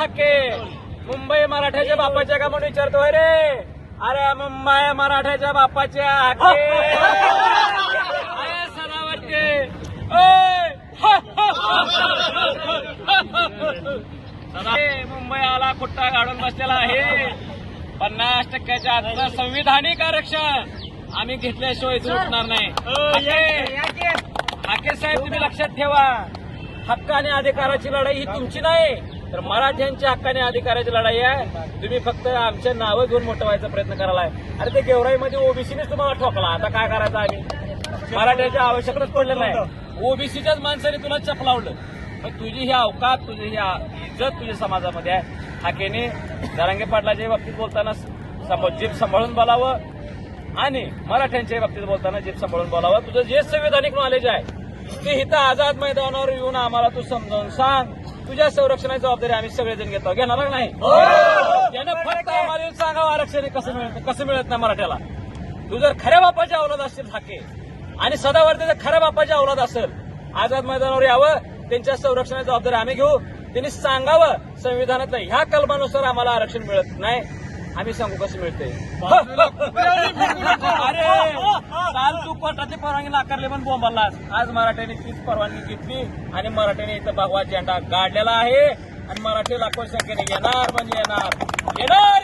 हक्के. मुंबई मराठ्याच्या बापाच्या का म्हणून विचारतोय रे? अरे मुंबई मराठ्याच्या बापाच्या हक्के. अरे सदावटके मुंबई आला कुट्टा काढून बसलेला आहे? पन्नास टक्क्याच्या आजचं संविधानिक आरक्षण. आम्ही घेतल्याशिवाय उठणार नाही. हाके साहेब तुम्ही लक्षात ठेवा. हक्क आणि अधिकाराची लढाई ही तुमची नाही तर मराठ्यांच्या हक्क आणि अधिकाराची लढाई आहे. तुम्ही फक्त आमच्या नावं घेऊन मोठं व्हायचा प्रयत्न करायलाय अरे ते गेवराईमध्ये ओबीसीनेच तुम्हाला ठोकला. आता काय करायचं आम्ही? मराठ्यांच्या आवश्यकताच पडलं नाही. ओबीसीच्याच माणसाने तुला चपलावलं मग तुझी ही अवकात तुझी ही इज्जत तुझ्या समाजामध्ये आहे. हाकेने दरांगे पाटलाच्या बाबतीत बोलताना जीप सांभाळून बोलावं. आणि मराठ्यांच्याही बाबतीत बोलताना जीप सांभाळून बोलावं. तुझं जे संविधानिक नॉलेज आहे ते इथं आझाद मैदानावर येऊन आम्हाला तू समजावून सांग. तुझ्या संरक्षणाची जबाबदारी आम्ही सगळेजण घेतो. घेणार का नाही त्यानं फक्त आम्हाला येऊन सांगावं आरक्षण हे कसं मिळत कसं मिळत नाही मराठ्याला. तू जर खऱ्या बापाची अवलाद असेल हाके आणि सदावर्ती जर खऱ्या बापाची अवलाद असेल आझाद मैदानावर यावं त्यांच्या संरक्षणाची जबाबदारी आम्ही घेऊ. त्यांनी सांगावं संविधानातल्या ह्या कलमानुसार आम्हाला आरक्षण मिळत नाही. आम्ही सांगू कसं मिळतंय. काल परवानगी नाकारली पण बोंबालास आज मराठ्याने तीच परवानगी घेतली आणि मराठ्याने इथं भगवा झेंडा गाडलेला आहे. आणि मराठी लाखो संख्येने येणार म्हणजे येणार. येणार!